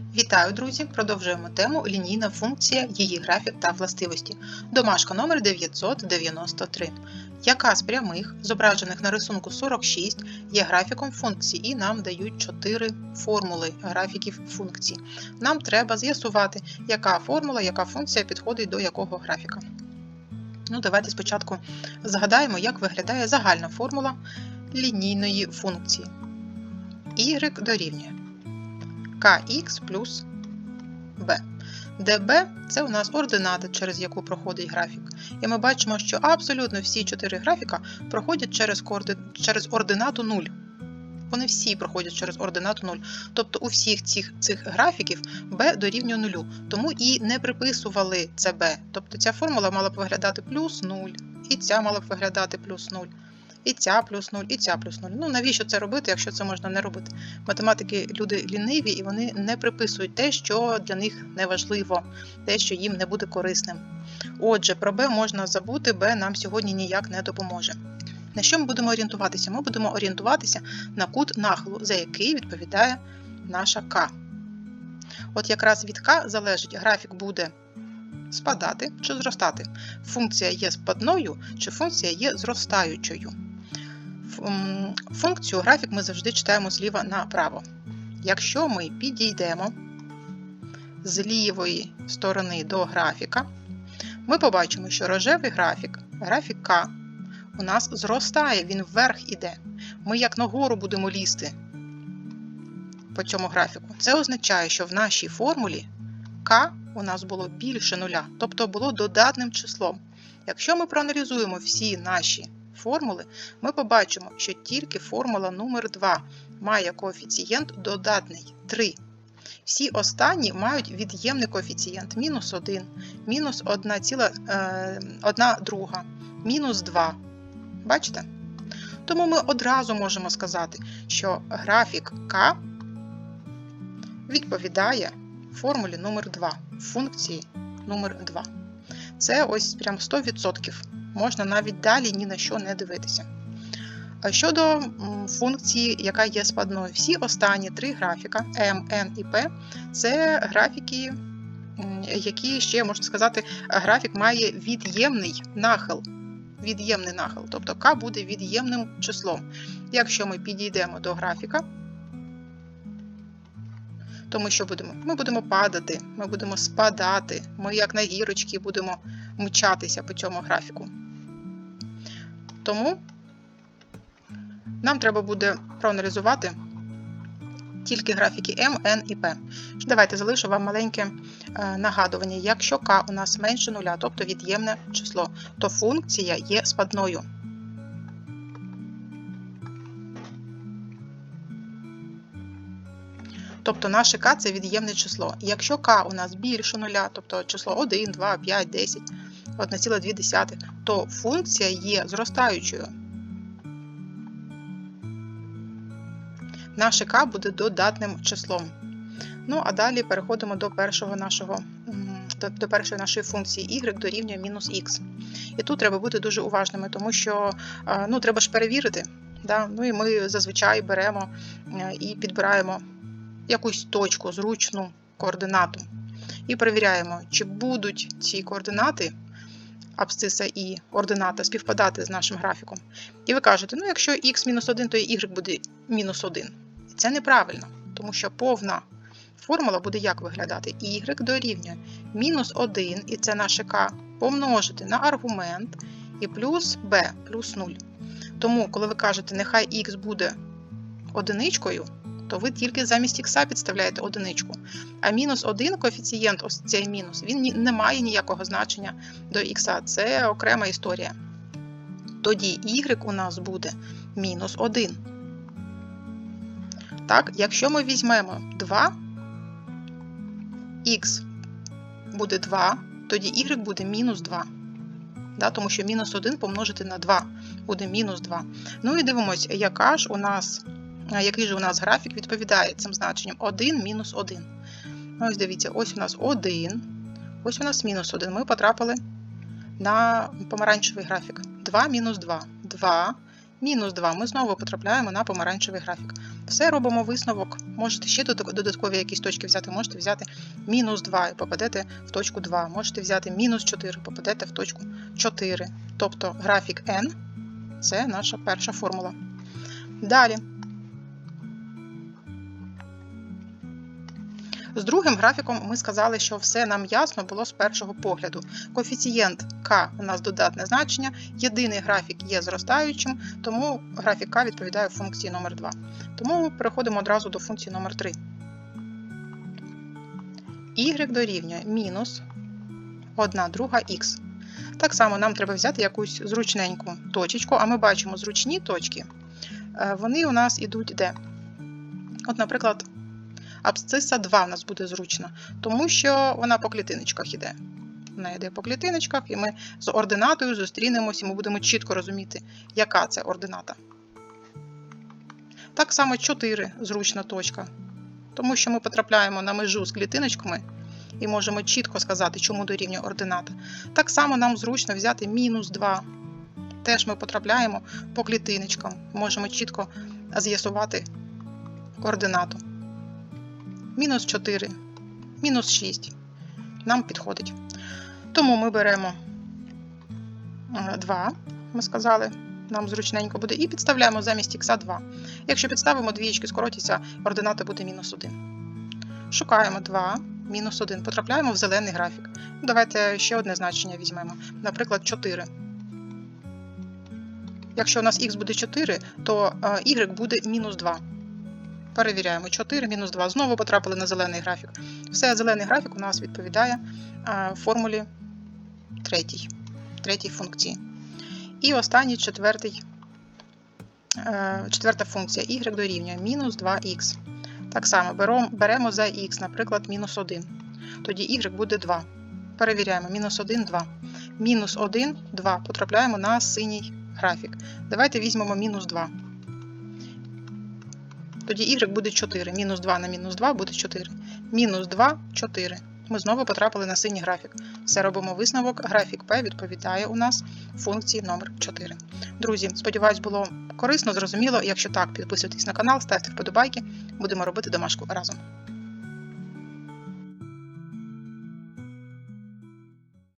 Вітаю, друзі! Продовжуємо тему лінійна функція, її графік та властивості. Домашка номер 993. Яка з прямих, зображених на рисунку 46, є графіком функції і нам дають 4 формули графіків функцій. Нам треба з'ясувати, яка формула, яка функція підходить до якого графіка. Ну, Давайте спочатку згадаємо, як виглядає загальна формула лінійної функції. Y дорівнює kx плюс b. де b – це у нас ордината, через яку проходить графік. І ми бачимо, що абсолютно всі чотири графіка проходять через, коорди... через ординату 0. Вони всі проходять через ординату 0. Тобто у всіх цих, цих графіків b дорівнює 0. Тому і не приписували це b. Тобто ця формула мала б виглядати плюс 0, і ця мала б виглядати плюс 0. І ця плюс 0, і ця плюс 0. Ну навіщо це робити, якщо це можна не робити? Математики люди ліниві і вони не приписують те, що для них не важливо, те, що їм не буде корисним. Отже, про b можна забути, b нам сьогодні ніяк не допоможе. На що ми будемо орієнтуватися? Ми будемо орієнтуватися на кут нахилу, за який відповідає наша К. От якраз від К залежить, графік буде спадати чи зростати. Функція є спадною чи функція є зростаючою. Функцію графік ми завжди читаємо зліва направо. Якщо ми підійдемо з лівої сторони до графіка, ми побачимо, що рожевий графік, графік К, у нас зростає, він вверх іде. Ми як нагору будемо лізти по цьому графіку. Це означає, що в нашій формулі К у нас було більше нуля, тобто було додатним числом. Якщо ми проаналізуємо всі наші формули, ми побачимо, що тільки формула номер 2 має коефіцієнт додатний 3. Всі останні мають від'ємний коефіцієнт мінус 1, мінус 1,1 друга, мінус 2. Бачите? Тому ми одразу можемо сказати, що графік К відповідає формулі номер 2 функції номер 2 Це ось прям 100%. Можна навіть далі ні на що не дивитися. А щодо функції, яка є спадною, всі останні три графіка M, N і P це графіки, які ще, можна сказати, графік має від'ємний нахил. Від'ємний нахил, тобто К буде від'ємним числом. Якщо ми підійдемо до графіка, то ми що будемо? Ми будемо падати, ми будемо спадати, ми, як на гірочки, будемо мчатися по цьому графіку. Тому нам треба буде проаналізувати тільки графіки M, N і P. Давайте залишу вам маленьке нагадування. Якщо К у нас менше нуля, тобто від'ємне число, то функція є спадною. Тобто наше К це від'ємне число. Якщо К у нас більше нуля, тобто число 1, 2, 5, 10, 1,2, то функція є зростаючою. Наше К буде додатним числом. Ну, а далі переходимо до першого нашого, до першої нашої функції y дорівнює мінус х. І тут треба бути дуже уважними, тому що ну, треба ж перевірити. Да? Ну і ми зазвичай беремо і підбираємо якусь точку, зручну координату. І перевіряємо, чи будуть ці координати абсциса і ордината співпадати з нашим графіком. І ви кажете, ну якщо х-1, то і y буде мінус 1. І це неправильно, тому що повна формула буде як виглядати? y дорівнює мінус 1, і це наше k, помножити на аргумент і плюс b, плюс 0. Тому, коли ви кажете, нехай х буде одиничкою, то ви тільки замість х підставляєте одиничку. А мінус 1 коефіцієнт, ось цей мінус, він не має ніякого значення до х. Це окрема історія. Тоді y у нас буде мінус 1. Так, якщо ми візьмемо 2, х буде 2, тоді y буде мінус 2. Да, Тому що мінус 1 помножити на 2 буде мінус 2. Ну і дивимося, яка ж у нас який же у нас графік відповідає цим значенням 1 мінус 1. Ось дивіться, ось у нас 1, ось у нас мінус 1. Ми потрапили на помаранчевий графік. 2 мінус 2. 2 мінус 2. Ми знову потрапляємо на помаранчевий графік. Все робимо висновок. Можете ще додаткові якісь точки взяти, можете взяти мінус 2 і попадете в точку 2. Можете взяти мінус 4, попадете в точку 4. Тобто графік n це наша перша формула. Далі. З другим графіком ми сказали, що все нам ясно було з першого погляду. Коефіцієнт k у нас додатне значення, єдиний графік є зростаючим, тому графік k відповідає функції номер 2. Тому переходимо одразу до функції номер 3. y дорівнює мінус 1 друга х. Так само нам треба взяти якусь зручненьку точечку, а ми бачимо зручні точки. е, Вони у нас ідуть де? От, наприклад, абсциса 2 у нас буде зручно, тому що вона по клітиночках йде. Вона йде по клітиночках, і ми з ординатою зустрінемось, і ми будемо чітко розуміти, яка це ордината. Так само 4 зручна точка, тому що ми потрапляємо на межу з клітиночками і можемо чітко сказати, чому дорівнює ордината. Так само нам зручно взяти мінус 2. Теж ми потрапляємо по клітиночкам, можемо чітко з'ясувати координату. Мінус 4, мінус 6. Нам підходить. Тому ми беремо 2, ми сказали, нам зручненько буде, і підставляємо замість х 2. Якщо підставимо двієчки, скоротяться, ордината буде мінус 1. Шукаємо 2, мінус 1. Потрапляємо в зелений графік. Давайте ще одне значення візьмемо. Наприклад, 4. Якщо у нас х буде 4, то е, y буде мінус 2. Перевіряємо 4 мінус 2. Знову потрапили на зелений графік. Все, зелений графік у нас відповідає формулі третій, третій функції. І останній четвертий, е, четверта функція y дорівнює мінус 2х. Так само беремо за х, наприклад, мінус 1. Тоді y буде 2. Перевіряємо мінус 1, 2. Мінус 1, 2. Потрапляємо на синій графік. Давайте візьмемо мінус 2. Тоді y буде 4. Мінус 2 на мінус 2 буде 4. Мінус 2, 4. Ми знову потрапили на синій графік. Все робимо висновок. Графік P відповідає у нас функції номер 4. Друзі, сподіваюсь, було корисно, зрозуміло. Якщо так, підписуйтесь на канал, ставте вподобайки. Будемо робити домашку разом.